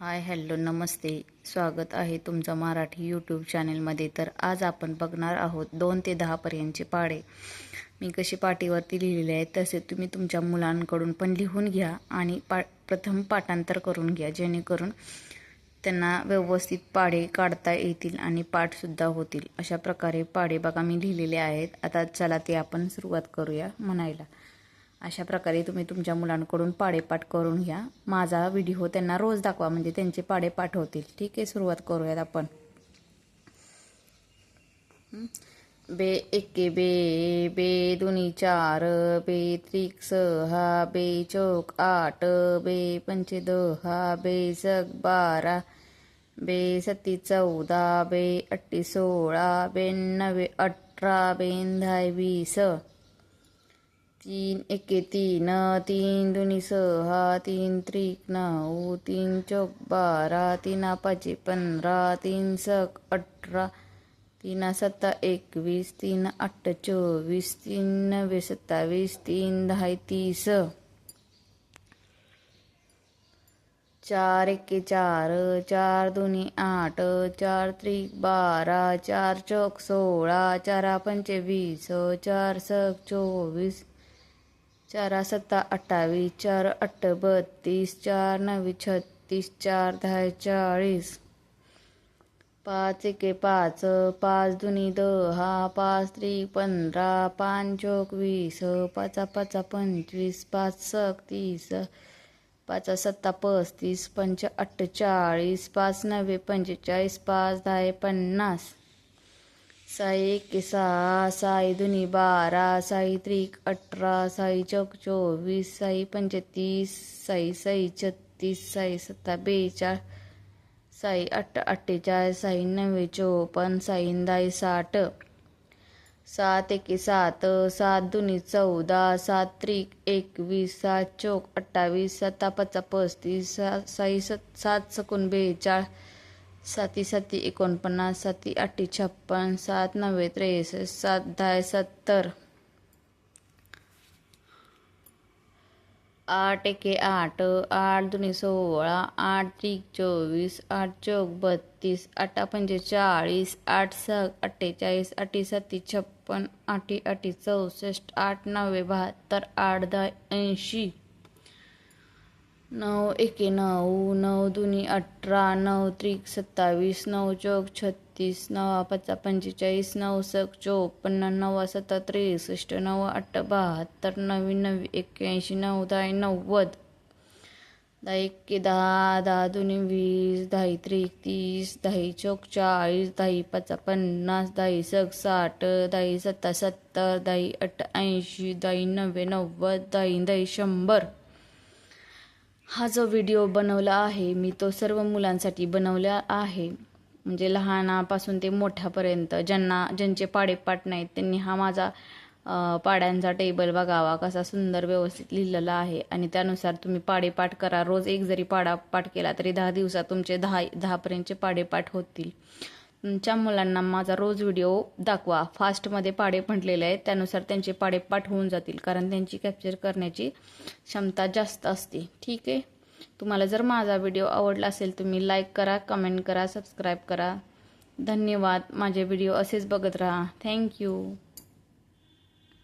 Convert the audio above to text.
Hi hello नमस्ते. स्वागत आहे तुमचं मराठी यूट्यूब चॅनेलमध्ये तर आज आपण बघणार आहोत दोन ते दहापर्यंतचे पाढे मी कशी पाटीवरती लिहिलेले आहेत तसे तुम्ही तुमच्या मुलांकडून पण लिहून घ्या आणि पा प्रथम पाठांतर करून घ्या जेणेकरून त्यांना व्यवस्थित पाढे काढता येतील आणि पाठसुद्धा होतील. अशा प्रकारे पाढे बघा मी लिहिलेले आहेत. आता चला ते आपण सुरुवात करूया म्हणायला. अशा प्रकारे तुम्ही तुमच्या मुलांकडून पाडेपाठ करून घ्या. माझा व्हिडिओ त्यांना रोज दाखवा म्हणजे त्यांचे पाडेपाठ होतील. ठीक आहे सुरुवात करूयात आपण. बे एके बे बे दोन्ही चार बे त्रिक सहा बे चौक आठ बे पंचे दहा बे सग बारा बे सत्ती चौदा बे अठ्ठी सोळा बेनवे अठरा बेन धाय वीस. तीन एके तीन तीन दोन्ही सहा तीन त्रिक नऊ तीन चौक बारा तीन पाचे पंधरा तीन सक अठरा तीन सत्ता एकवीस तीन आठ चोवीस तीन नव्वे सत्तावीस तीन दहा तीस. चार एके चार चार दोन्ही आठ चार त्रिक बारा चार चौक सोळा चारा पंचे वीस चार सक चोवीस चार सत्ता अठ्ठावीस चार अठ्ठ बत्तीस चार नवी छत्तीस चार दहा चाळीस. पाच एके पाच पाच दुनी दहा पाच त्रिक पंधरा पाच चौक वीस पाचा पाचा पंचवीस पाच सक तीस पाच सत्ता पस्तीस पंच अठ्ठेचाळीस पाच नव्वे पंचेचाळीस पाच दहा पन्नास. साई एके सहा साई दुनी बारा साई त्रिक अठरा साई चौक चोवीस साई पंचतीस साई साई छत्तीस साई सत्ता बेचाळ साई अठ्ठ अठ्ठेचाळीस साई नव्वे चोपन्न साई दाई साठ सात एके सात सात दुनी चौदा सात त्रिक एकवीस सात चौक अठ्ठावीस सत्ता पचा पस्तीस साई सत सात सकून बेचाळ साती साती एकोणपन्नास साती अठ्ठी छप्पन सात नव्वे त्रेसष्ट सात दहा सत्तर. आठ एके आठ आठ दोन्ही सोळा आठ त्रिक चोवीस आठ चौक बत्तीस आठा पंचेचाळीस आठ सात अठ्ठेचाळीस आठी सती छप्पन आठी आठी चौसष्ट आठ नव्वे बहात्तर आठ दहा ऐंशी. नऊ एके नऊ नऊ दुनी अठरा नऊ त्रिक सत्तावीस नऊ चौक छत्तीस नवा पचा पंचेचाळीस नऊ सक चोपन्न नवा सत्ता त्रेसष्ट नऊ अठ्ठ बहात्तर नवी नव्वे एक्क्याऐंशी नऊ दहा नव्वद. दहा एक्के दहा दहा दोन्ही वीस दहा त्रिक तीस दहा चौक चाळीस दहा पाचा पन्नास दहा सक साठ दहा सत्ता सत्तर दहा अठ ऐंशी दहा नव्वे नव्वद दहा दहा शंभर. हा जो व्हिडिओ बनवला आहे मी तो सर्व मुलांसाठी बनवला आहे. म्हणजे लहानापासून ते मोठ्यापर्यंत ज्यांना ज्यांचे पाडेपाठ नाहीत त्यांनी हा माझा पाड्यांचा टेबल बघावा कसा सुंदर व्यवस्थित लिहिलेला आहे. आणि त्यानुसार तुम्ही पाडेपाठ करा. रोज एक जरी पाडा पाठ केला तरी दहा दिवसात तुमचे दहा दहापर्यंतचे पाडेपाठ होतील. तुमच्या मुलांना माझा रोज व्हिडिओ दाखवा. फास्टमध्ये पाडे म्हटलेले आहेत. त्यानुसार त्यांचे पाडे पाठ होऊन जातील. कारण त्यांची कॅप्चर करण्याची क्षमता जास्त असते. ठीक आहे? तुम्हाला जर माझा व्हिडिओ आवडला असेल तुम्ही लाईक करा कमेंट करा सबस्क्राईब करा. धन्यवाद. माझे व्हिडिओ असेच बघत राहा. थँक्यू